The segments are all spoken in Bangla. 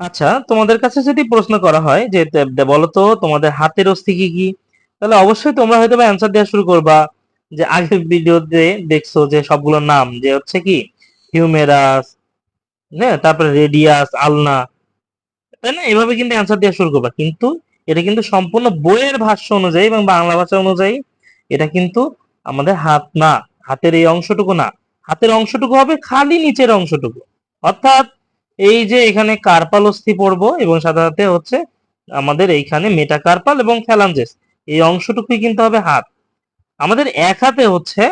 আচ্ছা তোমাদের কাছে যদি প্রশ্ন করা হয় যে বলো তো তোমাদের হাতের অস্থি কি কি? তাহলে অবশ্যই তোমরা হয়তো অ্যান্সার দেওয়া শুরু করবা যে আগের ভিডিওতে দেখছ যে সবগুলোর নাম, যে হচ্ছে কি? হিউমেরাস হ্যাঁ তারপরে রেডিয়াস আলনা তাই না? এভাবে কিন্তু অ্যান্সার দেওয়া শুরু করবা। কিন্তু এটা কিন্তু সম্পূর্ণ বইয়ের ভাষ্য অনুযায়ী এবং বাংলা ভাষা অনুযায়ী এটা কিন্তু আমাদের হাত না, হাতের এই অংশটুকু না। হাতের অংশটুকু হবে খালি নিচের অংশটুকু। অর্থাৎ এই যে এখানে কার্পাল অস্থি পড়ব এবং সাধারণত হচ্ছে আমাদের এইখানে মেটাকার্পাল এবং ফ্যালাঞ্জেস এই অংশটুকুই কিন্তু হবে হাত। আমাদের এক হাতে হচ্ছে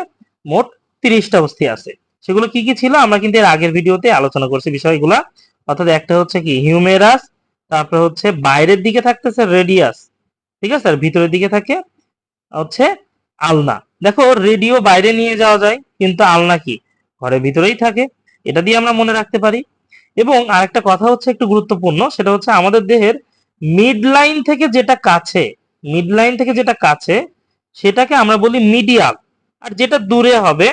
মোট তিরিশটা অস্থি আছে। সেগুলো কি কি ছিল? আমরা কিন্তু এর আগের ভিডিওতে আলোচনা করছি বিষয়গুলা। অর্থাৎ একটা হচ্ছে কি? হিউমেরাস তারপরে হচ্ছে বাইরের দিকে থাকতেছে রেডিয়াস ঠিক আছে? আর ভিতরের দিকে থাকে হচ্ছে আলনা। দেখো রেডিও বাইরে নিয়ে যাওয়া যায়, কিন্তু আলনা কি? ঘরের ভিতরেই থাকে। এটা দিয়ে আমরা মনে রাখতে পারি। এবং আরেকটা কথা হচ্ছে একটু গুরুত্বপূর্ণ, সেটা হচ্ছে আমাদের দেহের মিড লাইন থেকে যেটা কাছে মিড লাইন থেকে যেটা কাছে, সেটাকে আমরা বলি মিডিয়াল আর যেটা দূরে হবে,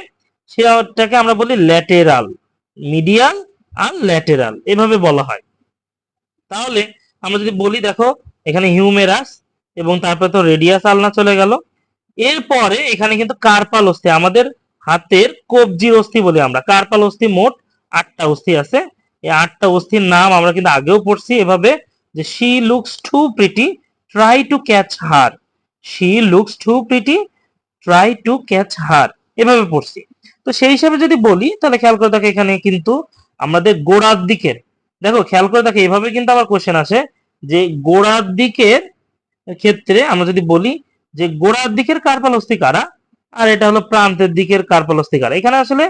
সেটাকে আমরা বলি ল্যাটেরাল মিডিয়াল আর ল্যাটেরাল এভাবে বলা হয়। তাহলে আমরা যদি বলি, দেখো, এখানে হিউমেরাস এবং তারপরে তো রেডিয়াস আলনা চলে গেল। এরপরে এখানে কিন্তু কার্পাল অস্থি, আমাদের হাতের কবজির অস্থি বলি আমরা কার্পাল অস্থি মোট আটটা অস্থি আছে। এই আটটা অস্থির নাম আমরা কিন্তু আগেও পড়ছি এভাবে যে she looks too pretty try to catch her she looks too pretty try to catch her এভাবে পড়ছি। তো সেই হিসাবে যদি বলি, তাহলে খেয়াল করে দেখো এখানে কিন্তু আমাদের গোড়ার দিকের, দেখো খেয়াল করে দেখো এভাবে কিন্তু আবার কোশ্চেন আসে যে গোড়ার দিকের ক্ষেত্রে আমরা যদি বলি যে গোড়ার দিকের কার্পালস্থি কারা? আর এটা হলো প্রান্তের দিকের কার্পালস্থি কারা। এখানে আসলে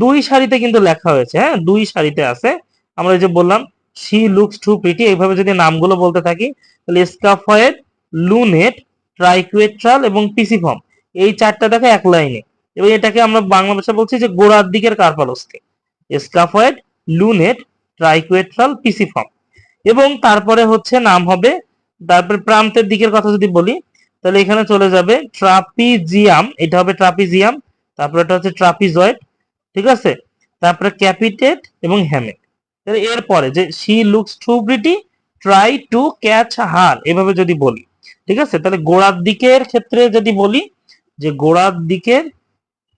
দুই সারিতে কিন্তু লেখা হয়েছে হ্যাঁ? দুই সারিতে আছে। আমরা যে বললাম শি লুকস টু প্রিটি এইভাবে যদি নামগুলো বলতে থাকি, তাহলে স্কাফয়েড লুনেট ট্রাইকুয়েট্রাল এবং পিসিফর্ম এই চারটা দেখো এক লাইনে। এবং এটাকে আমরা বাংলা ভাষা বলছি যে গোড়ার দিকের কার্পালস্থি স্কাফয়েড লুনেট ট্রাইকুয়েট্রাল পিসিফর্ম এবং তারপরে হচ্ছে নাম হবে, তারপরে প্রান্তের দিকের কথা যদি বলি, তাহলে এখানে চলে যাবে ট্রাপিজিয়াম এটা হবে ট্রাপিজিয়াম তারপরে এটা হচ্ছে ট্রাপিজয়েড ঠিক আছে? তারপরে ক্যাপিটেট এবং তাহলে এরপরে যে she looks too pretty try to catch her এভাবে যদি বলি। ঠিক আছে? তাহলে গোড়ার দিকের ক্ষেত্রে যদি বলি, যে গোড়ার দিকের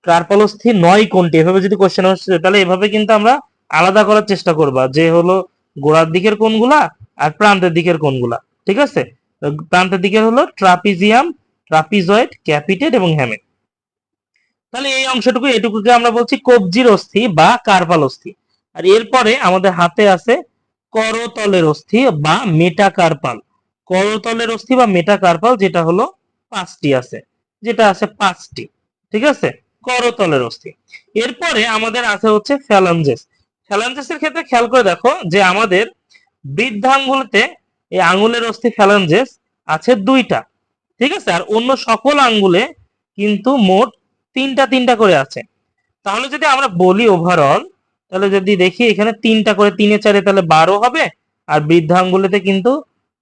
কার্পালস্থি নয় কোনটি, এভাবে যদি কোশ্চেন আসছে তাহলে এভাবে কিন্তু আমরা আলাদা করার চেষ্টা করবা, যে হলো গোড়ার দিকের কোনগুলা আর প্রান্তের দিকের কোনগুলা। ঠিক আছে? প্রান্তের দিকের হলো ট্রাপিজিয়াম ট্রাপিজয়েড ক্যাপিটেট এবং হ্যামেট তাহলে এই অংশটুকু এটুকুকে আমরা বলছি কবজির অস্থি বা কার্পাল অস্থি। আর এরপরে আমাদের হাতে আছে করতলের অস্থি বা মেটা মেটাকার্পাল। করতলের অস্থি বা মেটা মেটাকার্পাল যেটা হলো পাঁচটি আছে, যেটা আছে পাঁচটি, ঠিক আছে? করতলের অস্থি। এরপরে আমাদের আছে হচ্ছে ফ্যালাঞ্জেস ফ্যালাঞ্জেসের ক্ষেত্রে খেয়াল করে দেখো যে আমাদের বৃদ্ধাঙ্গুলতে এই আঙ্গুলের অস্থি ফ্যালাঞ্জেস আছে দুইটা, ঠিক আছে? আর অন্য সকল আঙ্গুলে কিন্তু মোট তিনটা তিনটা করে আছে। তাহলে যদি আমরা বলি ওভারঅল তাহলে যদি দেখি এখানে তিনটা করে তিনে চারে তাহলে বারো হবে, আর বৃদ্ধাঙ্গুলেতে কিন্তু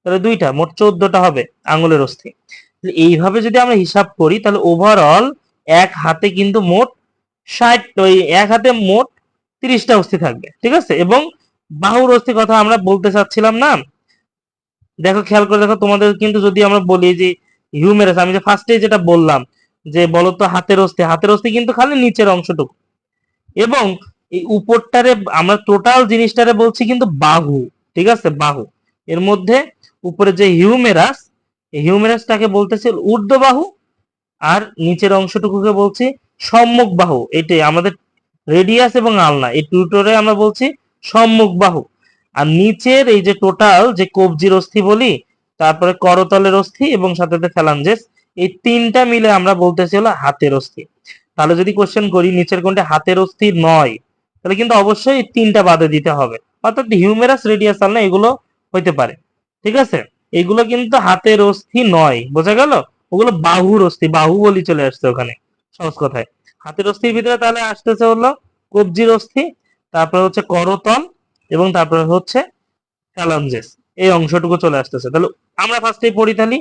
তাহলে দুইটা, মোট চোদ্দটা হবে আঙ্গুলের অস্থি। এইভাবে যদি আমরা হিসাব করি, তাহলে ওভারঅল এক হাতে কিন্তু মোট ষাট, ওই এক হাতে মোট তিরিশটা অস্থি থাকবে, ঠিক আছে? এবং বাহুর অস্থির কথা আমরা বলতে চাচ্ছিলাম না। দেখো, খেয়াল করে দেখো, তোমাদের কিন্তু যদি আমরা বলি যে হিউমেরাস আমি যে ফার্স্টে যেটা বললাম যে বলতো হাতের অস্থি হাতের অস্থি কিন্তু খালি নিচের অংশটুকু। এবং এই উপরটারে, আমরা টোটাল জিনিসটারে বলছি কিন্তু বাহু, ঠিক আছে? বাহু। এর মধ্যে উপরে যে হিউমেরাস হিউমেরাসটাকে বলতেছে ঊর্ধ্ব বাহু আর নিচের অংশটুকুকে বলছি সম্মুখ বাহু এটাই আমাদের রেডিয়াস এবং আলনা। এই টুটোরে আমরা বলছি সম্মুখ বাহু আর নিচের এই যে টোটাল যে কবজির অস্থি বলি, তারপরে করতলের অস্থি এবং সাথে সাথে ফ্যালাঞ্জেস এই তিনটা মিলে আমরা বলতেছি হলো হাতের অস্থি। তাহলে যদি কোশ্চেন করি, নিচের কোনটা হাতের অস্থি নয়, তাহলে কিন্তু অবশ্যই এই তিনটা বাদে দিতে হবে। অর্থাৎ হিউমেরাস রেডিয়াস আলনা এগুলো হইতে পারে। ঠিক আছে? এগুলো কিন্তু হাতের অস্থি নয়, বোঝা গেল? ওগুলো বাহুর অস্থি, বাহু বলি চলে আসছে ওখানে, সহজ কথায়। হাতের অস্থির ভিতরে তাহলে আসতেছে হলো কবজির অস্থি, তারপরে হচ্ছে করতল এবং তারপরে হচ্ছে ফ্যালাঞ্জেস এই অংশটুকু চলে আসতেছে। তাহলে আমরা ফার্স্টে পড়ি তাহলে,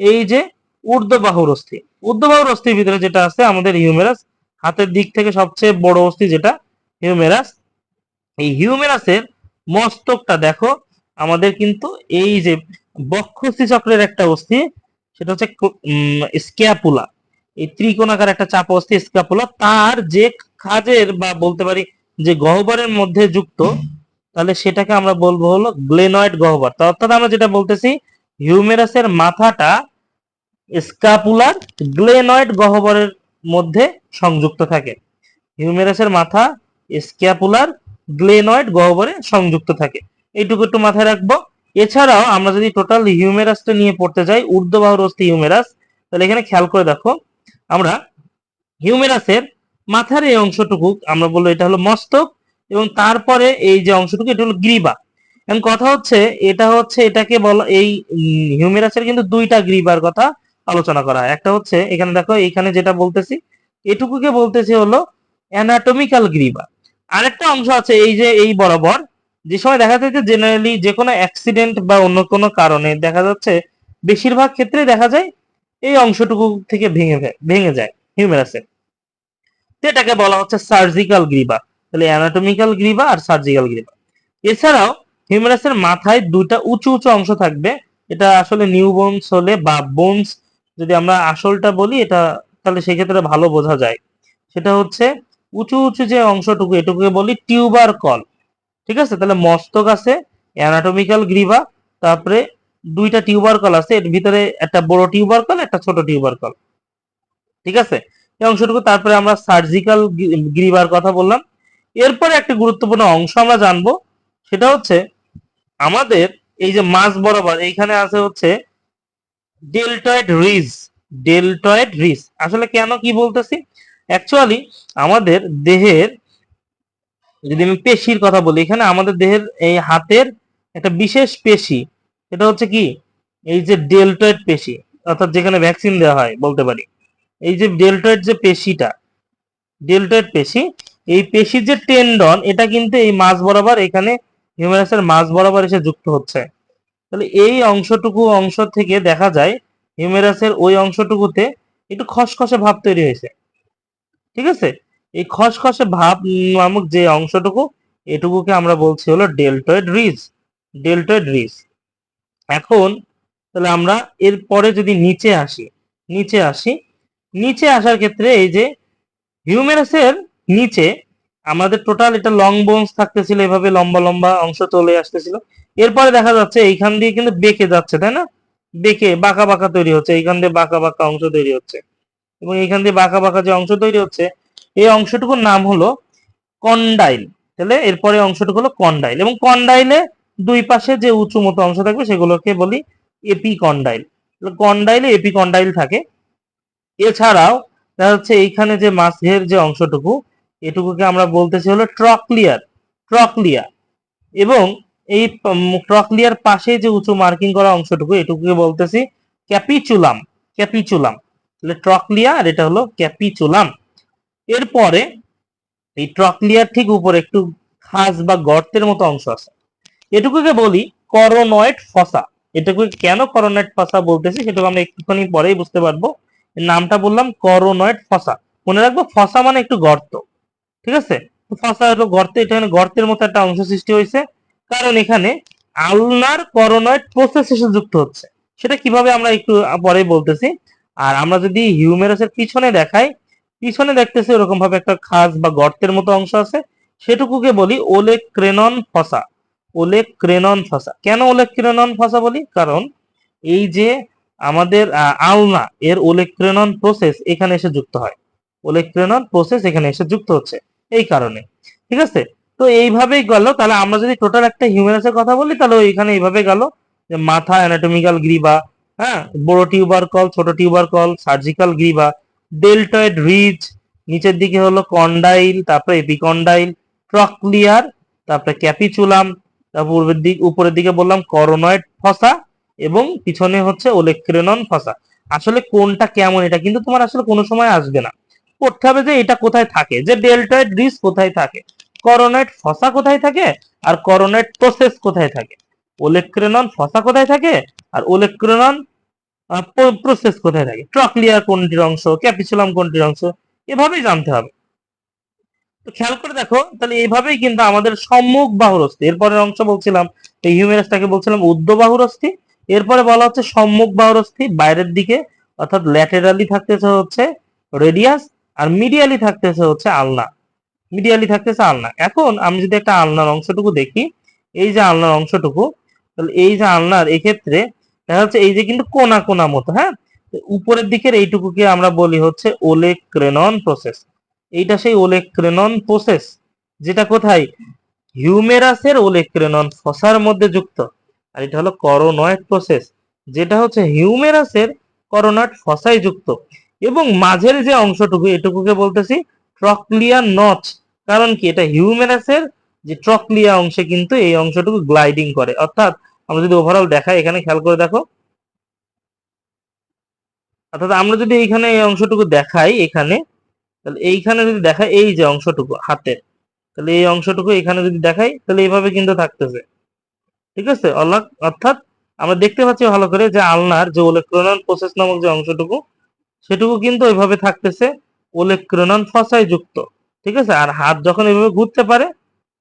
এই যে ঊর্ধ্ববাহুর অস্থি। ঊর্ধ্ববাহুর অস্থির ভিতরে যেটা আছে, আমাদের হিউমেরাস, হাতের দিক থেকে সবচেয়ে বড় অস্থি যেটা, হিউমেরাস। এই হিউমেরাসের মস্তকটা দেখো, আমাদের কিন্তু এই যে বক্ষস্থি চক্রের একটা অস্থি, সেটা হচ্ছে স্ক্যাপুলা। এই ত্রিকোণাকার একটা চাপ অস্থি, স্ক্যাপুলা, তার যে খাজের বা বলতে পারি যে গহ্বরের মধ্যে যুক্ত, তাহলে সেটাকে আমরা বলব হলো গ্লেনয়েড গহ্বর। অর্থাৎ আমরা যেটা বলতেছি, হিউমেরাসের মাথাটা স্কাপুলার গ্লেনয়েড গহ্বরের মধ্যে সংযুক্ত থাকে। হিউমেরাসের মাথা স্ক্যাপুলার গ্লেনয়েড গহ্বরে সংযুক্ত থাকে। এইটুকু একটু মাথায় রাখব। এছাড়াও আমরা যদি টোটাল হিউমেরাসটা নিয়ে পড়তে যাই ঊর্ধ্ববাহুর অস্থি হিউমেরাস, তাহলে এখানে খেয়াল করে দেখো, আমরা হিউমেরাসের মাথার এই অংশটুকু আমরা বলব এটা হলো মস্তক এবং তারপরে এই যে অংশটুকু এটা হলো গ্রীবা। এখন কথা হচ্ছে, এটা হচ্ছে এটাকে বলা, এই হিউমেরাসের কিন্তু দুইটা গ্রীবার কথা। আলোচনা করা। হয় একটা হচ্ছে, এখানে দেখো এখানে যেটা বলতেছি, এটুকুকে বলতেছি হলো অ্যানাটমিক্যাল গ্রীবা আরেকটা অংশ আছে, এই যে, এই বরাবর, যে সময় দেখা যায় যে জেনারেলি যে কোনো অ্যাক্সিডেন্ট বা অন্য কোনো কারণে দেখা যাচ্ছে, বেশিরভাগ ক্ষেত্রে দেখা যায় এই অংশটুকু থেকে ভেঙে ভেঙে যায় হিউমেরাসের তো এটাকে বলা হচ্ছে সার্জিক্যাল গ্রীবা তাহলে অ্যানাটমিক্যাল গ্রীবা আর সার্জিক্যাল গ্রীবা এছাড়াও হিউমেরাসের মাথায় দুইটা উঁচু উঁচু অংশ থাকবে। এটা আসলে নিউ বোনস হলে বা বোনস যদি আমরা আসলটা বলি, এটা তাহলে সেক্ষেত্রে ভালো বোঝা যায়। সেটা হচ্ছে উঁচু উঁচু যে অংশটুকু, এটুকুকে বলি টিউবার কল। ঠিক আছে? তাহলে মস্তক আছে অ্যানাটমিক্যাল গ্রীবা, তারপরে দুইটা টিউবার কল আছে, এর ভিতরে একটা বড় টিউবার কল, একটা ছোট টিউবার কল। ঠিক আছে? এই অংশটুকু, তারপরে আমরা সার্জিক্যাল গ্রীবার কথা বললাম। এরপরে একটা গুরুত্বপূর্ণ অংশ আমরা জানব, সেটা হচ্ছে আমাদের এই যে মাছ বরাবর, এইখানে আছে হচ্ছে ডেল্টয়েড রিজ ডেল্টয়েড রিজ আসলে কেন কি বলতেছি? অ্যাকচুয়ালি আমাদের দেহের, যদি আমি পেশির কথা বলি, এখানে আমাদের দেহের এই হাতের একটা বিশেষ পেশি, এটা হচ্ছে কি? এই যে ডেল্টয়েড পেশি, অর্থাৎ যেখানে ভ্যাকসিন দেওয়া হয়, বলতে পারি। এই যে ডেল্টয়েড যে পেশিটা ডেল্টয়েড পেশি, এই পেশির যে টেন্ডন এটা কিন্তু এই মাছ বরাবর এখানে হিউম্যারাসের মাছ বরাবর এসে যুক্ত হচ্ছে। তাহলে এই অংশটুকু অংশ থেকে দেখা যায় হিউমেরাসের ওই অংশটুকুতে একটু খসখসে ভাব তৈরি হয়েছে। ঠিক আছে? এই খসখসে ভাব নামক যে অংশটুকু, এটুকুকে আমরা বলছি হলো ডেল্টয়েড রিজ। Deltoid ridge. এখন তাহলে আমরা এর পরে যদি নিচে আসি নিচে আসি, নিচে আসার ক্ষেত্রে এই যে হিউমেরাসের নিচে আমাদের টোটাল এটা লং বোনস থাকতেছিল, এভাবে লম্বা লম্বা অংশ চলে আসতেছিল। এরপরে দেখা যাচ্ছে এইখান দিয়ে কিন্তু বেঁকে যাচ্ছে, তাই না? বেঁকে, বাঁকা বাঁকা তৈরি হচ্ছে, এইখান দিয়ে বাঁকা বাঁকা অংশ তৈরি হচ্ছে। এবং এইখান দিয়ে বাঁকা বাঁকা যে অংশ তৈরি হচ্ছে, এই অংশটুকুর নাম হলো কন্ডাইল। তাহলে এরপরে অংশটুকু হলো কন্ডাইল। এবং কন্ডাইলে দুই পাশে যে উঁচু মতো অংশ থাকবে, সেগুলোকে বলি এপি কন্ডাইল কন্ডাইলে এপি কন্ডাইল থাকে। এছাড়াও দেখা যাচ্ছে এইখানে যে মাছের যে অংশটুকু, এটুকুকে আমরা বলতেছি হলো ট্রকলিয়ার, ট্রকলিয়া। এবং এই ট্রকলিয়ার পাশে যে উঁচু মার্কিং করা অংশটুকু, এটুকুকে বলতেছি ক্যাপিচুলাম ক্যাপিচুলাম তাহলে ট্রকলিয়া আর এটা হলো ক্যাপিচুলাম এরপরে এই ট্রকলিয়ার ঠিক উপরে একটু খাস বা গর্তের মতো অংশ আছে। এটুকুকে বলি করোনয়েড ফসা এটুকুকে কেন করোনয়েড ফসা বলতেছি সেটুকু আমরা একটুখানি পরেই বুঝতে পারব। নামটা বললাম করোনয়েড ফসা মনে রাখব ফসা মানে একটু গর্ত, ঠিক আছে? ফসা হলো গর্তে এখানে গর্তের মতো একটা অংশ সৃষ্টি হয়েছে। কারণ এখানে আলনার করোনয়েড প্রসেস এসে যুক্ত হচ্ছে। সেটা কীভাবে আমরা একটু পরে বলতেছি। আর আমরা যদি হিউমেরাসের পিছনে দেখাই, পিছনে দেখতেছি ওরকম ভাবে একটা খাস বা গর্তের মতো অংশ আছে। সেটুকুকে বলি ওলে ক্রেনন ফসা। ওলে ক্রেনন ফসা। কেন ওলে ক্রেনন ফসা বলি? কারণ এই যে আমাদের আলনা, এর ওলেক্রেনন প্রসেস এখানে এসে যুক্ত হয়। ওলেক্রেনন প্রসেস এখানে এসে যুক্ত হচ্ছে। এই কারণে। ঠিক আছে? তো এইভাবেই গেল। তাহলে আমরা যদি টোটাল একটা হিউম্যানাসের কথা বলি, তাহলে এখানে এইভাবে গেল যে মাথা অ্যানাটমিক্যাল গ্রিবা হ্যাঁ? বড় টিউবার কল ছোট টিউবার কল সার্জিক্যাল গ্রিবা ডেল্টয়েড রিজ নিচের দিকে হলো কন্ডাইল তারপরে এপিকন্ডাইল ট্রকলিয়ার তারপরে ক্যাপিচুলাম তারপর পূর্বের দিক, উপরের দিকে বললাম করোনয়েড ফসা এবং পিছনে হচ্ছে ওলেক্রেনন ফসা আসলে কোনটা কেমন, এটা কিন্তু তোমার আসলে কোনো সময় আসবে না। পড়তে হবে যে এটা কোথায় থাকে, যে ডেল্টয়েড রিস কোথায় থাকে। করোনয়েড ফসা কোথায় থাকে? আর করোনয়েড প্রসেস কোথায় থাকে? ওলেক্রেনন ফসা কোথায় থাকে? আর ওলেক্রেনন প্রসেস কোথায় থাকে? ট্রকলিয়ার কোনটির অংশ ক্যাপিসুলাম কোনটির অংশ, এভাবেই জানতে হবে। তো খেয়াল করে দেখো, তাহলে এইভাবেই কিন্তু আমাদের সম্মুখ বাহুরস্থি, এরপরের অংশ বলছিলাম, এই হিউমেরাসটাকে বলছিলাম উর্ধ্ববাহুর বাহুরস্থি, এরপরে বলা হচ্ছে সম্মুখ বাহুরস্থি, বাইরের দিকে, অর্থাৎ ল্যাটেরালি থাকতেছে হচ্ছে রেডিয়াস আর মিডিয়ালি থাকতেছে হচ্ছে আলনা। মিডিয়ালি থাকতেছে আলনা এখন আমি যদি একটা আলনার অংশটুকু দেখি, এই যে আলনার অংশটুকু, তাহলে এই যে আলনার, এক্ষেত্রে দেখা যাচ্ছে এই যে কিন্তু কোনা কোনা মতো হ্যাঁ? উপরের দিকের এইটুকুকে আমরা বলি হচ্ছে ওলেক্রেনন প্রসেস। এইটা সেই ওলেক্রেনন প্রসেস, যেটা কোথায়? হিউমেরাসের ওলেক্রেনন ফসার মধ্যে যুক্ত। আর এটা হলো করোনয়েড প্রসেস, যেটা হচ্ছে হিউমেরাসের করোনয়েড ফসায় যুক্ত। এবং মাঝের যে অংশটুকু, এটুকুকে বলতেছি ট্রকলিয়া নচ কারণ কি? এটা হিউমেরাসের যে ট্রকলিয়া অংশে কিন্তু এই অংশটুকু গ্লাইডিং করে। অর্থাৎ আমরা যদি ওভারঅল দেখাই, এখানে খেয়াল করে দেখো। অর্থাৎ আমরা যদি এইখানে এই অংশটুকু দেখাই এখানে, তাহলে এইখানে যদি দেখাই, এই যে অংশটুকু হাতের, তাহলে এই অংশটুকু এখানে যদি দেখাই, তাহলে এইভাবে কিন্তু থাকতেছে। ঠিক আছে? অর্থাৎ অর্থাৎ আমরা দেখতে পাচ্ছি ভালো করে যে আলনার যে ওলেক্রোনন প্রসেস নামক যে অংশটুকু, সেটুকু কিন্তু ওইভাবে থাকতেছে। ওলেক্রোনন ফসায় যুক্ত, ঠিক আছে? আর হাত যখন এভাবে ঘুরতে পারে,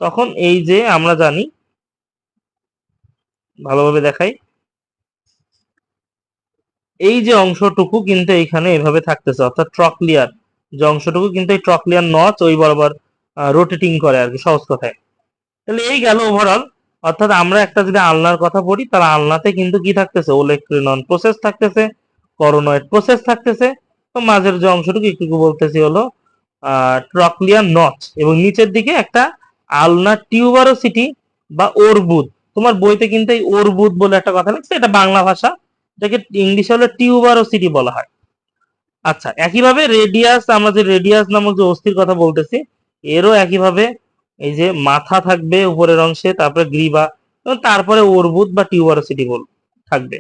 তখন এই যে আমরা জানি, ভালোভাবে দেখাই, এই যে অংশটুকু কিন্তু এইখানে এভাবে থাকতেছে, অর্থাৎ ট্রকলিয়ার যে অংশটুকু কিন্তু এই ট্রকলিয়ার নচ ওই বরাবর রোটেটিং করে আর কি, সহজ কথায়। তাহলে এই গেল ওভারঅল অর্থাৎ আমরা একটা যদি আলনার কথা বলি তাহলে আলনাতে কিন্তু কি থাকতেছে? ওলেক্ট্রিনন প্রসেস থাকতেছে করোনয়েড প্রসেস থাকতেছে তো মাঝের যে অংশটুকু একটু বলতেছি হলো ট্রকলিয়ার নচ এবং নিচের দিকে একটা আলনা টিউবারোসিটি বা ওরবুদ তোমার বইতে কিন্তু এই ওরবুদ বলে একটা কথা লিখছে, এটা বাংলা ভাষা, এটাকে ইংলিশে হলো টিউবারোসিটি বলা হয়। আচ্ছা একইভাবে রেডিয়াস আমরা যে রেডিয়াস নামক যে অস্থির কথা বলতেছি, এরও একইভাবে এই যে মাথা থাকবে উপরের অংশে, তারপরে গ্রীবা তারপরে অর্বুদ বা টিউবারোসিটি বল থাকবে।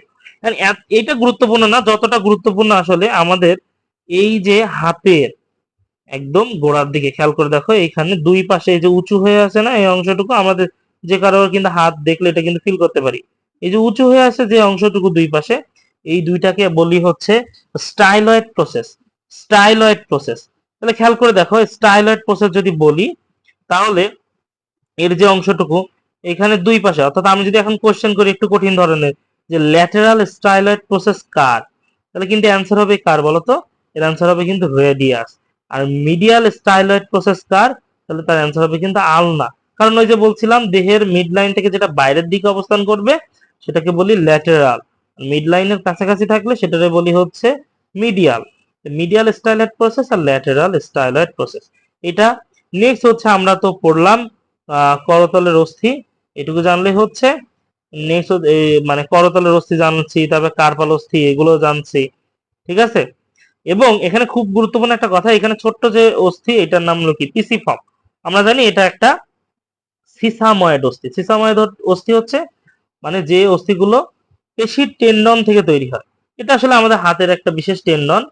এটা গুরুত্বপূর্ণ না, যতটা গুরুত্বপূর্ণ আসলে আমাদের এই যে হাতের একদম গোড়ার দিকে, খেয়াল করে দেখো এখানে দুই পাশে এই যে উঁচু হয়ে আছে না এই অংশটুকু, আমাদের যে কারোর কিন্তু হাত দেখলে এটা কিন্তু ফিল করতে পারি। এই যে উঁচু হয়ে আছে যে অংশটুকু দুই পাশে, এই দুইটাকে বলি হচ্ছে স্টাইলয়েড প্রসেস স্টাইলয়েড প্রসেস তাহলে খেয়াল করে দেখো, স্টাইলয়েড প্রসেস যদি বলি, তাহলে এর যে অংশটুকু, এখানে দুই পাশে, অর্থাৎ আমি যদি এখন কোশ্চেন করি একটু কঠিন ধরনের, যে ল্যাটেরাল স্টাইলয়েড প্রসেস কার? তাহলে কিন্তু অ্যান্সার হবে কার বলতো? এর অ্যান্সার হবে কিন্তু রেডিয়াস আর মিডিয়াল স্টাইলয়েড প্রসেস কার? তাহলে তার অ্যান্সার হবে কিন্তু আলনা কারণ ওই যে বলছিলাম, দেহের মিড লাইন থেকে যেটা বাইরের দিকে অবস্থান করবে, সেটাকে বলি ল্যাটেরাল মিড লাইনের কাছাকাছি থাকলে সেটাকে বলি হচ্ছে মিডিয়াল মিডিয়াল স্টাইলয়েড প্রসেস আর ল্যাটেরাল স্টাইলয়েড প্রসেস এটা নেক্সট হচ্ছে আমরা তো পড়লাম করতলের অস্থি। এটুকু জানলে হচ্ছে নেক্সট মানে করতলের অস্থি জানছি, তারপরে কার্পাল অস্থি, এগুলো জানছি। ঠিক আছে? এবং এখানে খুব গুরুত্বপূর্ণ একটা কথা, এখানে ছোট্ট যে অস্থি, এটার নাম হলো কি? পিসিফর্ম আমরা জানি এটা একটা সিসাময়েড অস্থি। সিসাময়েড অস্থি হচ্ছে মানে যে অস্থিগুলো পেশির টেন্ডন থেকে তৈরি হয়। এটা আসলে আমাদের হাতের একটা বিশেষ টেন্ডন।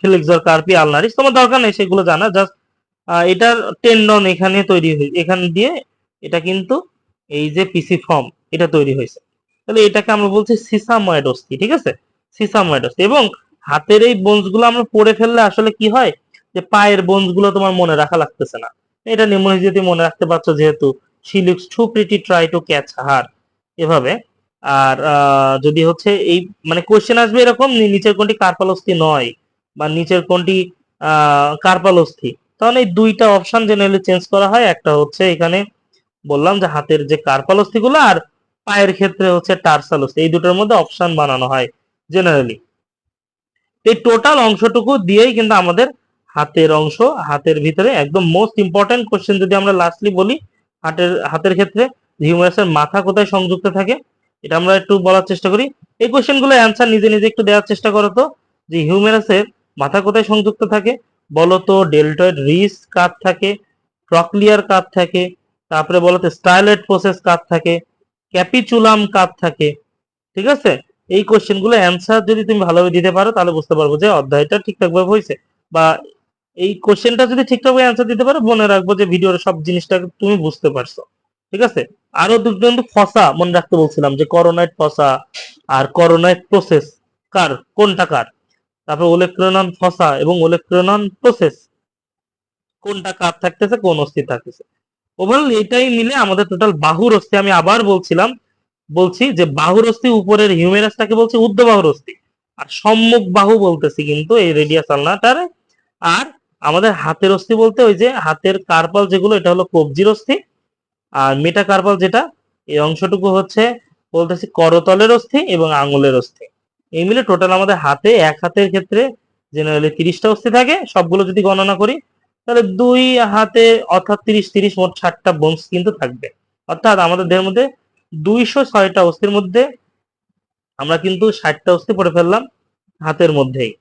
ফিলেক্সর কার্পি, আলনারিস, তোমার দরকার নেই, সেগুলো জানা। জাস্ট এটার টেন্ডন এখানে তৈরি হয়ে এখান দিয়ে এটা কিন্তু এই যে পিসি ফর্ম এটা তৈরি হয়েছে। তাহলে এটাকে আমরা বলছি সিসাময়েড অস্থি, ঠিক আছে? সিসাময়েড অস্থি এবং হাতের এই বোনসগুলো আমরা পড়ে ফেললে আসলে কি হয়? যে পায়ের বোনসগুলো তোমার মনে রাখা লাগতেছে না। এটা যদি মনে রাখতে পারছ, যেহেতু she looks too pretty try to catch her এভাবে। আর যদি হচ্ছে এই মানে কোশ্চেন আসবে এরকম নিচের কোনটি কার্পালস্থি নয় বা নিচের কোনটি কার্পালস্থি। তাহলে এই দুইটা অপশন জেনারেলি চেঞ্জ করা হয়। একটা হচ্ছে এখানে বললাম যে হাতের যে কার্পালস্থি গুলো আর পায়ের ক্ষেত্রে হচ্ছে টার্সালস্থি। এই দুটোর মধ্যে অপশন বানানো হয়। জেনারেলি এই টোটাল অংশটুকু দিয়েই কিন্তু আমাদের হাতের অংশ, হাতের ভিতরে একদম মোস্ট ইম্পর্টেন্ট কোশ্চেন যদি আমরা লাস্টলি বলি হাতের হাতের ক্ষেত্রে হিউম্যারাসের মাথা কোথায় সংযুক্ত থাকে? এটা আমরা একটু বলার চেষ্টা করি। এই কোশ্চেনগুলো অ্যান্সার নিজে নিজে একটু দেওয়ার চেষ্টা করো তো। যে হিউম্যারাসের মাথা কোথায় সংযুক্ত থাকে? বলো তো ডেল্টয়েড রিস কাত থাকে ট্রকলিয়ার কাত থাকে, তারপরে বলো তো স্টাইলেট প্রসেস কাত থাকে ক্যাপিচুলাম কাত থাকে, ঠিক আছে? এই কোশ্চেনগুলো অ্যান্সার যদি তুমি ভালোভাবে দিতে পারো, তাহলে বুঝতে পারব যে অধ্যায়টা ঠিকঠাক ভাবে হয়েছে। বা এই কোশ্চেনটা যদি ঠিকঠাক ভাবে অ্যান্সার দিতে পারো, মনে রাখব যে ভিডিওর সব জিনিসটা তুমি বুঝতে পারছ। ঠিক আছে? আরও দুটো ফসা মনে রাখতে বলছিলাম যে করোনাইট ফসা আর করোনাইট প্রসেস কার? কোনটা কার? তারপর ওলেক্ট্রনন ফসা এবং ওলেক্ট্রনন প্রসেস কোনটা কার থাকতেছে, কোন অস্থির থাকতেছে? ওভারঅল এটাই মিলে আমাদের টোটাল বাহুর অস্থি আমি আবার বলছিলাম বলছি যে বাহুর অস্থি উপরের হিউমেরাসটাকে বলছি উর্ধ্ব বাহুর অস্থি আর সম্মুখ বাহু বলতেছি কিন্তু এই রেডিয়াস আলনাটার আর আমাদের হাতের অস্থি বলতে ওই যে হাতের কার্পাল যেগুলো, এটা হলো কবজির অস্থি। আর মেটা কার্পাল যেটা, এই অংশটুকু হচ্ছে বলতেছি করতলের অস্থি এবং আঙুলের অস্থি। এই মিলে টোটাল আমাদের হাতে এক হাতের ক্ষেত্রে জেনারেলি তিরিশটা অস্থি থাকে। সবগুলো যদি গণনা করি, তাহলে দুই হাতে অর্থাৎ তিরিশ তিরিশ মোট ষাটটা বোনস কিন্তু থাকবে। অর্থাৎ আমাদের দেহের মধ্যে দুইশো ছয়টা অস্থির মধ্যে আমরা কিন্তু ষাটটা অস্থি পড়ে ফেললাম হাতের মধ্যেই।